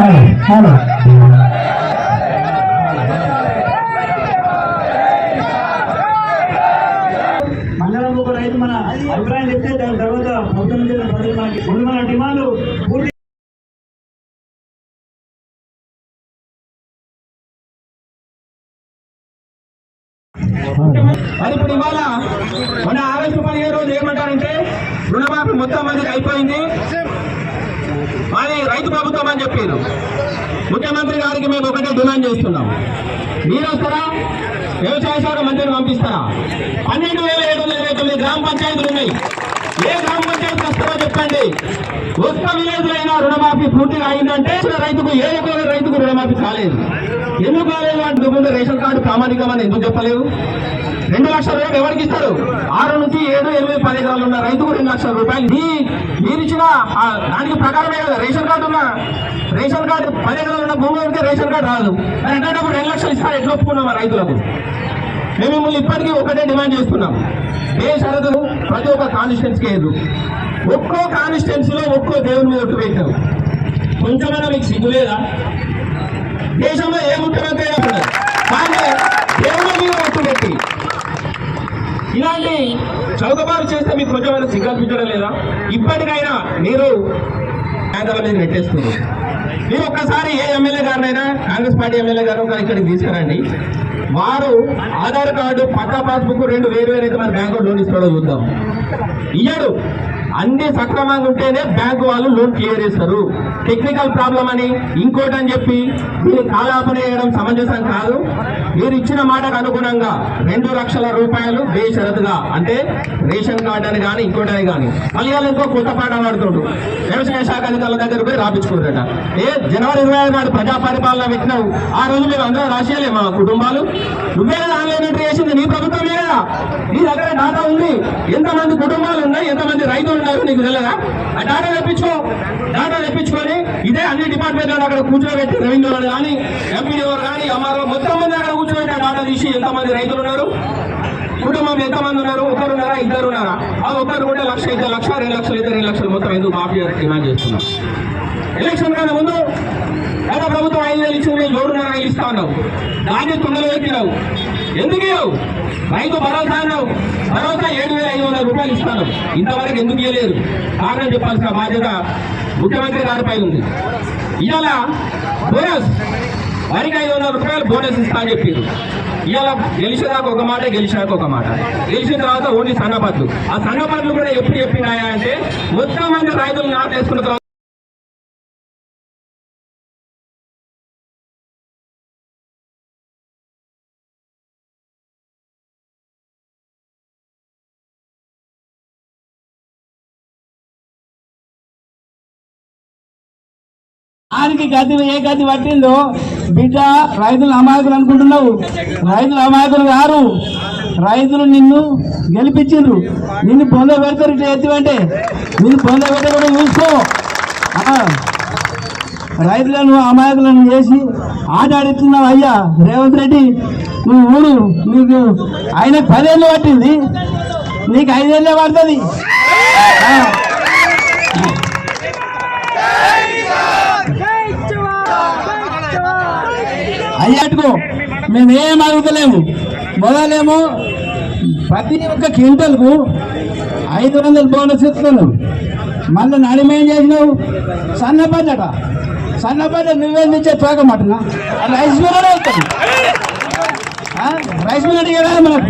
Jalo, jalo. Demand చేస్తున్నాం మీరు వస్తారా వ్యవసాయ శాఖ మంత్రిని పంపిస్తారా? పన్నెండు వేల ఏడు వందల ఇరవై తొమ్మిది గ్రామ పంచాయతీలు ఉన్నాయి. ఏ గ్రామ పంచాయతీ వస్తారో చెప్పండి. ఒక్క విలేజ్ అయినా రుణమాఫీ పూర్తిగా అయిందంటే రైతుకు ఏ ఒక్క రైతుకు రుణమాఫీ కాలేదు. ఎందుకు కాలేదు అంటే ముందు రేషన్ కార్డు ప్రామాణికమని ఎందుకు చెప్పలేవు? రెండు లక్షల రూపాయలు ఎవరికి ఇస్తారు? ఆరు నుంచి ఏడు ఎనిమిది పది ఎకరాలు ఉన్న రైతుకు రెండు లక్షల రూపాయలు. మీ మీరు ఇచ్చిన దానికి ప్రకారమే కదా రేషన్ కార్డు ఉన్న రేషన్ కార్డు పది ఎకరాలు ఉన్న భూమి ఉంటే రేషన్ కార్డు రాదు. మరి అట్లాంటప్పుడు రెండు లక్షలు ఇస్తారు? ఎట్లా ఒప్పుకున్నాం రైతులకు? మేము మిమ్మల్ని ఇప్పటికీ ఒకటే డిమాండ్ చేస్తున్నాం. ఏ షరతులు? ప్రతి ఒక్క కాన్స్టిట్యున్సీకి లేదు ఒక్కో కాన్స్టిట్యున్సీలో ఒక్కో దేవుని మీద ఒట్టు పెట్టారు కొంచెమైనా మీకు సిగ్గు లేదా? దేశంలో ఏ ముఖ్యమంత్రి అయినా కానీ దేవుని మీద ఒట్టు పెట్టి ఇలాంటి చౌకబారు చేస్తే మీకు కొంచెమైనా సిగ్గు లేదా? ఇప్పటికైనా మీరు పేదల మీద నెట్టేస్తున్నారు. మీరు ఒక్కసారి ఏ ఎమ్మెల్యే గారినైనా కాంగ్రెస్ పార్టీ ఎమ్మెల్యే గారు ఒకరు ఇక్కడికి తీసుకురండి. వారు ఆధార్ కార్డు పక్కా పాస్బుక్ రెండు వేరు వేరు అయితే మన బ్యాంకు లోన్ ఇస్తాడో చూద్దాం. ఇయ్యడు. అన్ని సక్రమంగా ఉంటేనే బ్యాంకు వాళ్ళు లోన్ క్లియర్ చేస్తారు. టెక్నికల్ ప్రాబ్లం అని ఇంకోటి అని చెప్పి మీరు కాలాపన చేయడం సమంజసం కాదు. మీరు ఇచ్చిన మాటకు అనుగుణంగా రెండు లక్షల రూపాయలు బేషరతుగా అంటే రేషన్ కార్డు అని కానీ ఇంకోటి అని కానీ మళ్ళీ ఇంకో కొత్త పాట పాడుతుండ్రు. వ్యవసాయ శాఖ అధికారుల దగ్గర పోయి రాపించుకుంటారట ఏ జనవరి ఇరవై ఐదు నాడు ప్రజా పరిపాలన పెట్టినావు. ఆ రోజు మేము అందరం రాసేయాలి మా కుటుంబాలు? నువ్వే ఆన్లైన్ ఎంట్రీ చేసింది? నీ ప్రభుత్వమే కదా నీ దగ్గర డాటా ఉంది. ఎంతమంది కుటుంబాలు ఉన్నాయి? ఎంతమంది రైతులు ఉన్నారు? నీకు తెలియదా ఆ డాటా తెప్పించుకో. డాటా తెప్పించుకొని ఇదే అన్ని డిపార్ట్మెంట్లు అక్కడ కూర్చోబెట్టి రెవెన్యూ వాళ్ళు కానీ ఎంపీడీఓ కానీ ఎంఆర్ఓ మొత్తం మంది అక్కడ కూర్చోబెట్టి ఆ డాటా తీసి ఎంతమంది రైతులు ఉన్నారు? కుటుంబం ఎంతమంది ఉన్నారు? ఒకరు ఉన్నారా? ఇద్దరు ఉన్నారా? ఆ ఒకరు కూడా లక్ష ఇద్దరు లక్ష రెండు లక్షలు ఇద్దరు రెండు లక్షలు. మొత్తం ఎందుకు మాఫీ డిమాండ్ చేస్తున్నారు ఎలక్షన్ కన్నా ముందు గత ప్రభుత్వం ఐదు వేలు ఇచ్చింది నేను ఏడున్నర ఇస్తా ఉన్నావు దాన్ని తొమ్మిది ఎక్కినావు. ఎందుకు ఇవ్వవు రైతు భరోసా అన్నావు. భరోసా ఏడు వేల ఐదు వందల రూపాయలు ఇస్తాను. ఇంతవరకు ఎందుకు ఇవ్వలేదు కారణం చెప్పాల్సిన బాధ్యత ముఖ్యమంత్రి గారిపై ఉంది. ఇవాళ బోనస్. వారికి ఐదు వందల రూపాయలు బోనస్ ఇస్తా అని చెప్పారు. ఇవాళ గెలిచేదాకా ఒక మాట గెలిచినాక ఒక మాట. గెలిచిన తర్వాత ఓన్లీ సన్నపట్లు. ఆ సన్నపట్లు కూడా ఎప్పుడు చెప్పినాయా అంటే మొత్తం మంది రైతులు నాటేసుకున్న తర్వాత దానికి గది ఏ గది పట్టిందో? బిడ్డ రైతులు అమాయకులు అనుకుంటున్నావు. రైతులు అమాయకులు కారు. రైతులు నిన్ను గెలిపించిండ్రు. నిన్ను పొంద పెడతారు ఇట్లా ఎత్తివంటే. నిన్ను పొంద కూడా చూసుకో. రైతులను అమాయకులను చేసి ఆట ఆడిస్తున్నావు అయ్యా. రేవంత్ రెడ్డి నువ్వు ఊరు నీకు ఆయన పదేళ్ళు పట్టింది. నీకు ఐదేళ్ళే పడుతుంది. అయ్యాటుకో మేమేం అడుగుతలేము. మొదలేమో ప్రతి ఒక్క క్వింటల్కు ఐదు వందల బోనస్ ఇస్తున్నావు మళ్ళీ నడిమేం చేసినావు? సన్నపడ్డట సన్నపడ్డ నువ్వేం తెచ్చే తోకమటనా రైస్ మిల్ అవుతుంది రైస్ మిల్ అడిగారా మనకు?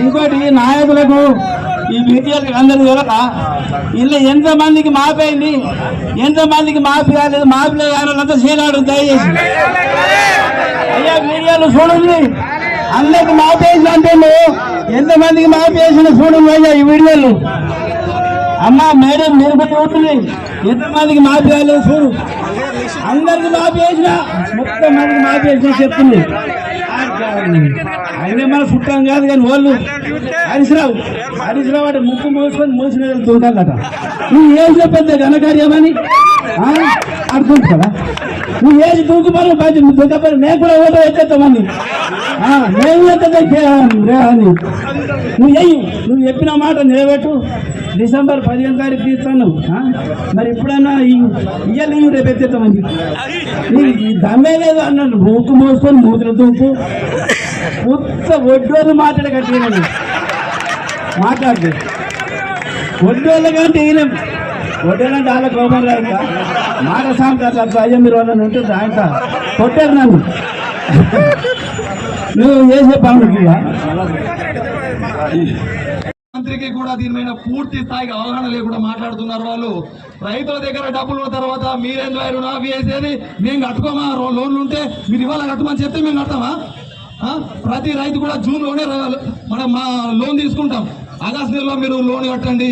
ఇంకోటి నాయకులకు ఈ మీడియాలకు అందరూ తెలక ఇల్లు ఎంత మందికి మాపైంది ఎంత మందికి మాఫీ కాలేదు? మాఫీలో కావాలంతా చేయనాడు దయచేసి. అయ్యా మీడియాలు చూడండి. అందరికి మాపేసిన అంటే ఎంత మందికి మాపేసిన చూడండి అయ్యా ఈ వీడియోలు. అమ్మా మేడం మీరు కూడా ఉంటుంది ఎంత మందికి మాఫీ కాలేదు చూడు. అందరికి మాఫీ మొత్తం మందికి మాఫీ చెప్తుంది. ఆయన మన చుట్టాం కాదు కానీ వాళ్ళు హరీశ్రావు. హరీశ్రావు అంటే ముక్కు మోసుకొని మోసిన దూకాలట నువ్వు ఏసిన పెద్ద ఘనకార్యమని? అనుకుంటున్నా నువ్వు ఏజ్ దూకుమని బాధ్యత నువ్వు నేను కూడా ఓటో ఎత్తేస్తామని రేహాని నువ్వు వెయ్యి నువ్వు చెప్పిన మాట నిలబెట్టు. డిసెంబర్ పదిహేను తారీఖు తీస్తాను. మరి ఎప్పుడైనా ఇయ్యాలి రేపు ఎత్తేస్తామని నీకు దమ్మే లేదు అన్నాడు. మూకు మోసుకొని మూతులు దూపు. మొత్తం ఒడ్డోళ్ళు మాట్లాడే కట్టిన ఒడ్డోళ్ళు కంటే ఈయన ఒడ్డోళ్ళంటే వాళ్ళ కోపం రాక మాట సాంతారు అట్లా మీరు వాళ్ళని ఉంటుంది ఆయన కొట్టారు నన్ను. నువ్వు చేసే పనులకి మంత్రికి కూడా దీని మీద పూర్తి స్థాయికి అవగాహన లేకుండా మాట్లాడుతున్నారు వాళ్ళు. రైతుల దగ్గర డబ్బులు ఉన్న తర్వాత మీరేం రుణా వేసేది మేము కట్టుకోమా? లోన్లు ఉంటే మీరు ఇవాళ కట్టమని చెప్తే మేము కడతామా? ప్రతి రైతు కూడా జూన్లోనే మనం మా లోన్ తీసుకుంటాం. ఆగస్ట్ నెలలో మీరు లోన్ కట్టండి.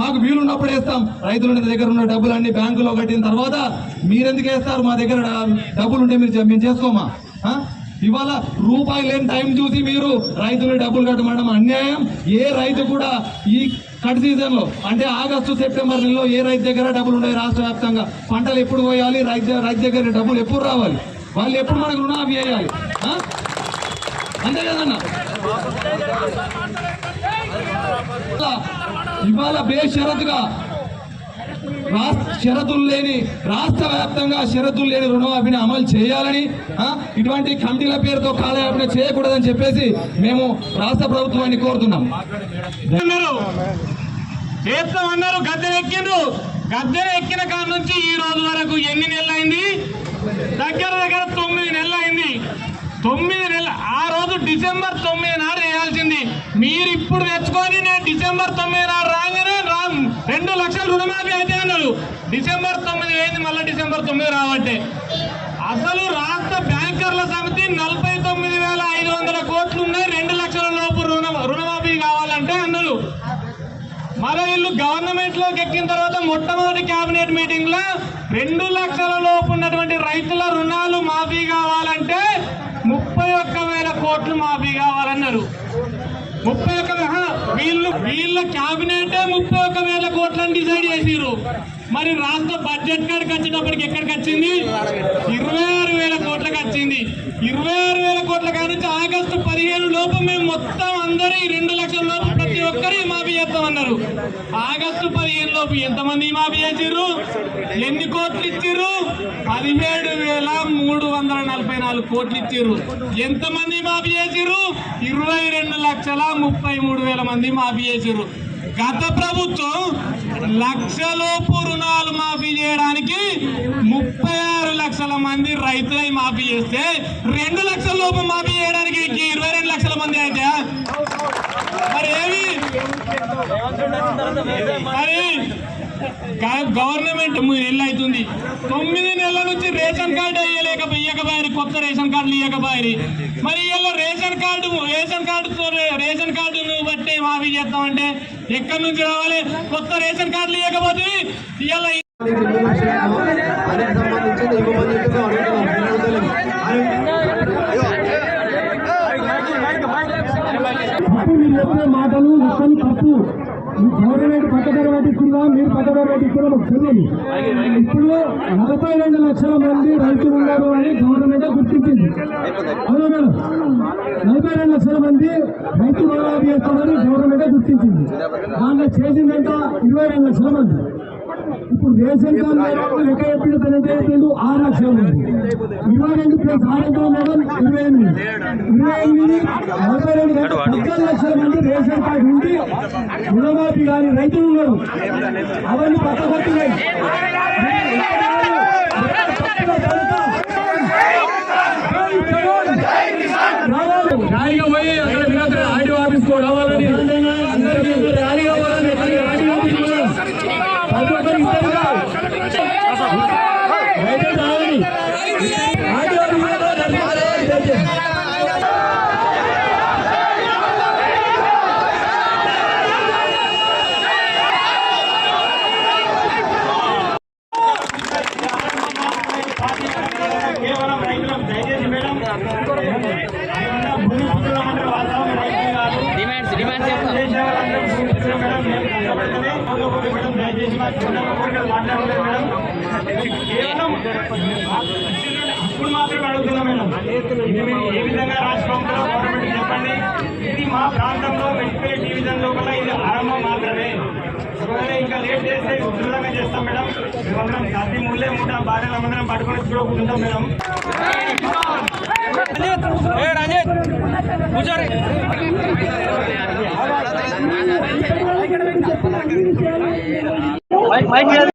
మాకు వీలున్నప్పుడు వేస్తాం. రైతుల దగ్గర ఉన్న డబ్బులన్నీ బ్యాంకులో కట్టిన తర్వాత మీరెందుకు వేస్తారు? మా దగ్గర డబ్బులు ఉంటే మీరు మేము చేసుకోమా? ఇవాళ రూపాయి లేని టైం చూసి మీరు రైతులు డబ్బులు కట్టమడం అన్యాయం. ఏ రైతు కూడా ఈ కట్ సీజన్లో అంటే ఆగస్టు సెప్టెంబర్ నెలలో ఏ రైతు దగ్గర డబ్బులు ఉండవు రాష్ట్ర వ్యాప్తంగా? పంటలు ఎప్పుడు పోయాలి? రైతు రైతు దగ్గర డబ్బులు ఎప్పుడు రావాలి? వాళ్ళు ఎప్పుడు మనకు రుణాలు వేయాలి? అంతే కదన్నా ఇవాళ బేషరతుగా షరతులు లేని రాష్ట్ర వ్యాప్తంగా షరతులు లేని రుణమాఫీని అమలు చేయాలని ఇటువంటి కమిటీల పేరుతో కాలయాపన చేయకూడదని చెప్పేసి మేము రాష్ట్ర ప్రభుత్వాన్ని కోరుతున్నాం. అన్నారు చేస్తామన్నారు గద్దెలు ఎక్కిండ్రు. గద్దెలు ఎక్కిన కాడ నుంచి ఈ రోజు వరకు ఎన్ని నెలలైంది? దగ్గర దగ్గర తొమ్మిది నెలలు అయింది తొమ్మిది నెలలు ఆ రోజు డిసెంబర్ తొమ్మిది నాడు వేయాల్సింది మీరు ఇప్పుడు తెచ్చుకొని నేను డిసెంబర్ తొమ్మిది నాడు రాగానే రా రెండు లక్షల రుణమాఫీ అయితే అన్నారు డిసెంబర్ తొమ్మిది వేయింది మళ్ళీ డిసెంబర్ తొమ్మిది రావట్టే అసలు రాష్ట్ర బ్యాంకర్ల సమితి నలభై తొమ్మిది వేల ఐదు వందల కోట్లు ఉన్నాయి రెండు లక్షల లోపు రుణ రుణమాఫీ కావాలంటే అన్నారు మరో వీళ్ళు గవర్నమెంట్లోకి ఎక్కిన తర్వాత మొట్టమొదటి కేబినెట్ మీటింగ్లో రెండు లక్షల లోపు ఉన్నటువంటి రైతుల రుణాలు మాఫీ కావాలంటే ముప్పై ఒక్క వేల కోట్లు మాఫీ కావాలన్నారు. ముప్పై ఒక్క వీళ్ళు వీళ్ళ క్యాబినెటే ముప్పై ఒక్క వేల కోట్లని డిసైడ్ చేసిరు మరి రాష్ట్ర బడ్జెట్ కాడికి వచ్చేటప్పటికి ఎక్కడికి వచ్చింది? ఇరవై ఆరు వేల కోట్లకు వచ్చింది. ఇరవై ఆరు వేల కోట్ల కాడి నుంచి ఆగస్టు పదిహేను లోపు మేము మొత్తం అందరూ ఈ రెండు లక్షల లోపు ప్రతి ఒక్కరి మాఫీ చేస్తామన్నారు. ఆగస్టు పదిహేను లోపు ఎంతమంది మాఫీ చేసిర్రు? ఎన్ని కోట్లు ఇచ్చిర్రు? పదిహేడు వేల మూడు వందల నలభై నాలుగు కోట్లు ఇచ్చిర్రు. ఎంతమంది మాఫీ చేసిర్రు? ఇరవై రెండు లక్షల ముప్పై మూడు వేల మంది మాఫీ చేసిర్రు. గత ప్రభుత్వం లక్షలోపు రుణాలు మాఫీ చేయడానికి ముప్పై ఆరు లక్షల మంది రైతులై మాఫీ చేస్తే రెండు లక్షల లోపు మాఫీ చేయడానికి ఇరవై రెండు లక్షల మంది అయితే మరి ఏమి? మరి గవర్నమెంట్ ఎల్లవుతుంది అవుతుంది తొమ్మిది నెలల నుంచి రేషన్ కార్డు వేయలేక ఇయ్యకపోయారు కొత్త రేషన్ కార్డులు ఇయ్యకపోయారు. మరి ఇలా రేషన్ కార్డు రేషన్ కార్డుతో రేషన్ కార్డును బట్టి మాఫీ చేస్తామంటే ఎక్కడి నుంచి రావాలి? కొత్త రేషన్ కార్డులు ఇవ్వకపోతే ఇలా తప్పు మీరు చెప్పే మాటలు మొత్తం తప్పు ఈ గవర్నమెంట్ పట్టదారు పట్టించిందా మీరు పట్టదారు తెలియదు ఇప్పుడు నలభై రెండు లక్షల మంది రైతులు ఉన్నారు అని గవర్నమెంట్ గుర్తించింది. అవునా మేడం? నలభై రెండు లక్షల మంది రైతు రుణాలు చేస్తామని గవర్నమెంట్ గుర్తించింది. దాంట్లో చేసిందంట ఇరవై రెండు లక్షల మంది. ఇప్పుడు రేషన్ కార్డు లెక్క ఎప్పుడు తనంటే ఆరు లక్షల ఇరవై రెండు ప్లస్ ఆరు ఎంత మేడం ఇరవై ఎనిమిది. ఇరవై ఎనిమిది. నలభై రెండు పద్దెనిమిది లక్షల మంది రేషన్ కార్డు ఉండి రుణమాఫీ కాని రైతులు ఉన్నారు. అవన్నీ పక్కకొచ్చినాయి ర్యాలీగా పోయి అక్కడ ఆడియో రావాలని అందరికీ ర్యాలీ కావాలని ఆడియో ఆఫీస్ కూడా ప్రతి ఒక్కరు ఇస్తారుగా. దయచేసి రావాలి. ఆడియో ఆఫీస్ కూడా దయచేసి. కేవలం రైతులకు దయచేసి మేడం భూమి పుత్రుల మంత్రి వాస్తవం రైతులు కాదు డిమాండ్స్ డిమాండ్స్ చెప్పు దేశాలందరూ భూమి పుత్రులు మేడం మేము కష్టపడితేనే కోరుకోవాలి మేడం దయచేసి మా చిన్న కోరికలు మాట్లాడలేదు మేడం కేవలం ఇప్పుడు మాత్రమే అడుగుతున్నాం మేడం ఇది మీరు ఏ విధంగా రాష్ట్రంలో గవర్నమెంట్ చెప్పండి ఇది మా ప్రాంతంలో మెడికల్ డివిజన్ లోపల ఇది ఆరంభం మాత్రమే ఒకవేళ ఇంకా లేట్ చేస్తే ఉధృతంగా చేస్తాం మేడం మేమందరం సర్ది ముళ్ళే మూట భార్యలు అందరం పట్టుకొని కూడా మైక్ మైక్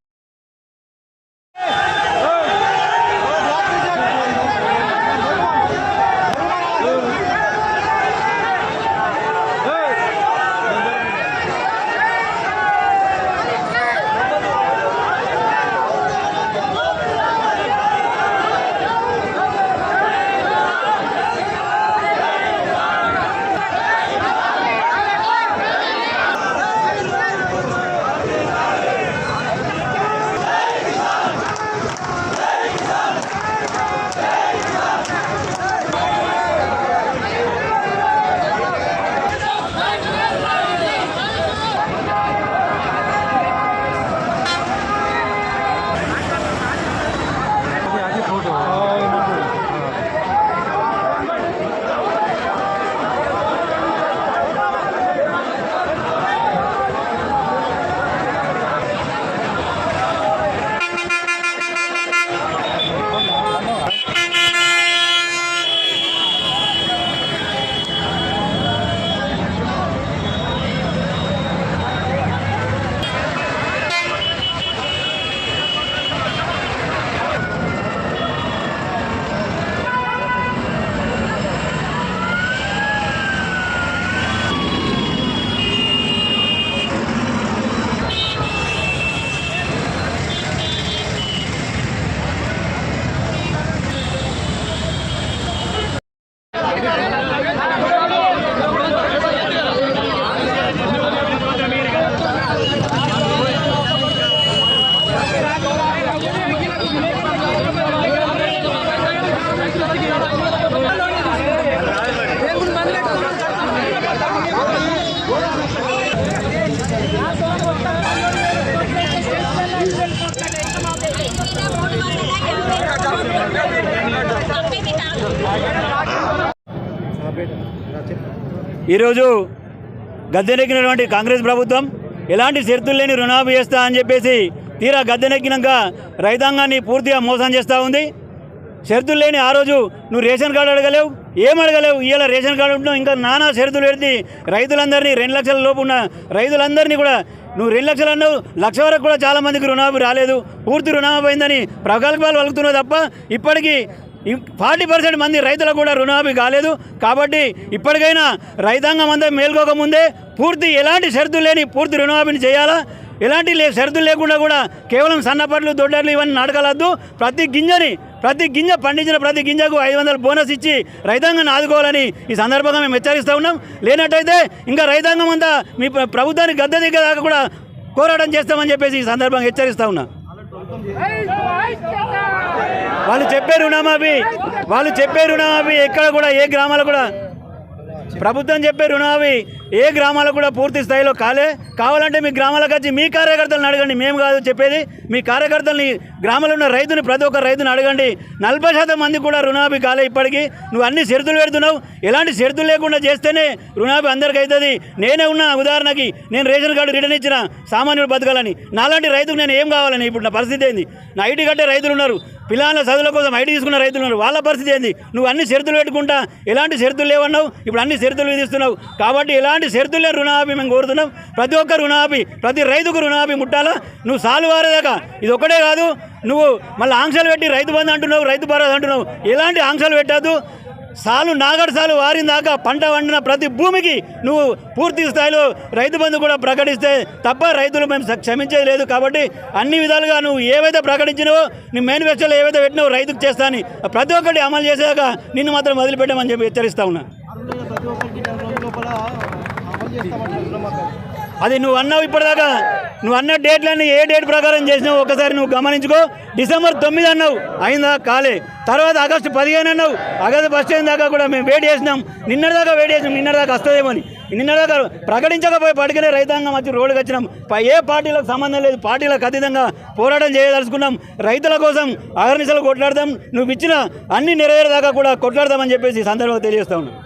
ఈరోజు గద్దెనెక్కినటువంటి కాంగ్రెస్ ప్రభుత్వం ఎలాంటి షరతులు లేని రుణాభి చేస్తా అని చెప్పేసి తీరా గద్దెనెక్కినాక రైతాంగాన్ని పూర్తిగా మోసం చేస్తూ ఉంది. షరతులు లేని ఆ రోజు నువ్వు రేషన్ కార్డు అడగలేవు ఏం అడగలేవు? ఇవాళ రేషన్ కార్డు ఉంటున్నావు ఇంకా నానా షరతులు పెడితే రైతులందరినీ రెండు లక్షల లోపు ఉన్న రైతులందరినీ కూడా నువ్వు రెండు లక్షలు అన్నావు లక్ష వరకు కూడా చాలామందికి రుణాభి రాలేదు పూర్తి రుణాభి అయిందని ప్రగల్భాలు వలుగుతున్నావు తప్ప ఇప్పటికీ ఫార్టీ పర్సెంట్ మంది రైతులకు కూడా రుణమాఫీ కాలేదు. కాబట్టి ఇప్పటికైనా రైతాంగం అంతా మేల్కోకముందే పూర్తి ఎలాంటి షరతులు లేని పూర్తి రుణమాఫీని చేయాలా? ఎలాంటి లే షరతులు లేకుండా కూడా కేవలం సన్నపట్లు దొడ్డర్లు ఇవన్నీ నడకలద్దు ప్రతి గింజని ప్రతి గింజ పండించిన ప్రతి గింజకు ఐదు వందల బోనస్ ఇచ్చి రైతాంగాన్ని ఆదుకోవాలని ఈ సందర్భంగా మేము హెచ్చరిస్తూ ఉన్నాం. లేనట్టయితే ఇంకా రైతాంగం అంతా మీ ప్రభుత్వానికి గద్దె దగ్గర దాకా కూడా పోరాటం చేస్తామని చెప్పేసి ఈ సందర్భంగా హెచ్చరిస్తూ ఉన్నాం. వాళ్ళు చెప్పే రుణమాఫీ వాళ్ళు చెప్పే రుణమాఫీ ఎక్కడ కూడా ఏ గ్రామాలు కూడా. ప్రభుత్వం చెప్పే రుణమాఫీ ఏ గ్రామాలకు కూడా పూర్తి స్థాయిలో కాలే. కావాలంటే మీ గ్రామాలకు వచ్చి మీ కార్యకర్తలను అడగండి. మేము కాదు చెప్పేది. మీ కార్యకర్తల్ని గ్రామంలో ఉన్న రైతుని ప్రతి ఒక్క రైతుని అడగండి. నలభై శాతం మంది కూడా రుణాభి కాలే ఇప్పటికీ. నువ్వు అన్ని షరతులు పెడుతున్నావు. ఎలాంటి షరతులు లేకుండా చేస్తేనే రుణాభి అందరికీ అవుతుంది. నేనే ఉన్న ఉదాహరణకి నేను రేషన్ కార్డు రిటర్న్ ఇచ్చిన సామాన్యుడు బతకాలని. నాలాంటి రైతుకు నేను ఏం కావాలని? ఇప్పుడు నా పరిస్థితి ఏంది? నా ఐటీ కట్టే రైతులు ఉన్నారు. పిల్లల చదువుల కోసం ఐటీ తీసుకున్న రైతులు ఉన్నారు. వాళ్ళ పరిస్థితి ఏంది? నువ్వు అన్ని షరతులు పెట్టుకుంటా. ఎలాంటి షరతులు లేవన్నావు? ఇప్పుడు అన్ని షరతులు విధిస్తున్నావు. కాబట్టి ఇలాంటి షరతులు రుణాభి మేము కోరుతున్నాం. ప్రతి ఒక్క రుణాభి ప్రతి రైతుకు రుణాభి ముట్టాలా? నువ్వు సాలు వారేదాకా ఇది ఒక్కటే కాదు. నువ్వు మళ్ళీ ఆంక్షలు పెట్టి రైతు బంధు అంటున్నావు రైతు భరోసా అంటున్నావు. ఎలాంటి ఆంక్షలు పెట్టద్దు? సాలు నాగడు సాలు వారిన పంట వండిన ప్రతి భూమికి నువ్వు పూర్తి స్థాయిలో రైతు బంధు కూడా ప్రకటిస్తే తప్ప రైతులు మేము క్షమించేది లేదు కాబట్టి అన్ని విధాలుగా నువ్వు ఏవైతే ప్రకటించినవో నీ మేనిఫెస్టోలో ఏవైతే పెట్టినావో రైతుకు చేస్తాని ప్రతి ఒక్కటి అమలు చేసాక నిన్ను మాత్రం వదిలిపెట్టామని చెప్పి హెచ్చరిస్తా ఉన్నా. అది నువ్వు అన్నావు ఇప్పటిదాకా. నువ్వు అన్న డేట్లన్నీ ఏ డేట్ ప్రకారం చేసినావు ఒకసారి నువ్వు గమనించుకో. డిసెంబర్ తొమ్మిది అన్నావు. అయిందా? కాలే. తర్వాత ఆగస్టు పదిహేను అన్నావు. ఆగస్టు ఫస్ట్ అయిన దాకా కూడా మేము వేడి చేసినాం. నిన్నటిదాకా వేడి చేసినాం. నిన్నటిదాకా వస్తుందేమని. నిన్నటిదాకా ప్రకటించకపోయి పట్టుకునే రైతాంగం వచ్చి రోడ్డుకి వచ్చినాం. ఏ పార్టీలకు సంబంధం లేదు. పార్టీలకు అతీతంగా పోరాటం చేయదలుచుకున్నాం. రైతుల కోసం అగర్నిశలు కొట్లాడదాం. నువ్వు ఇచ్చిన అన్ని నెరవేరేదాకా కూడా కొట్లాడదామని చెప్పేసి ఈ సందర్భంగా తెలియజేస్తా ఉన్నాం.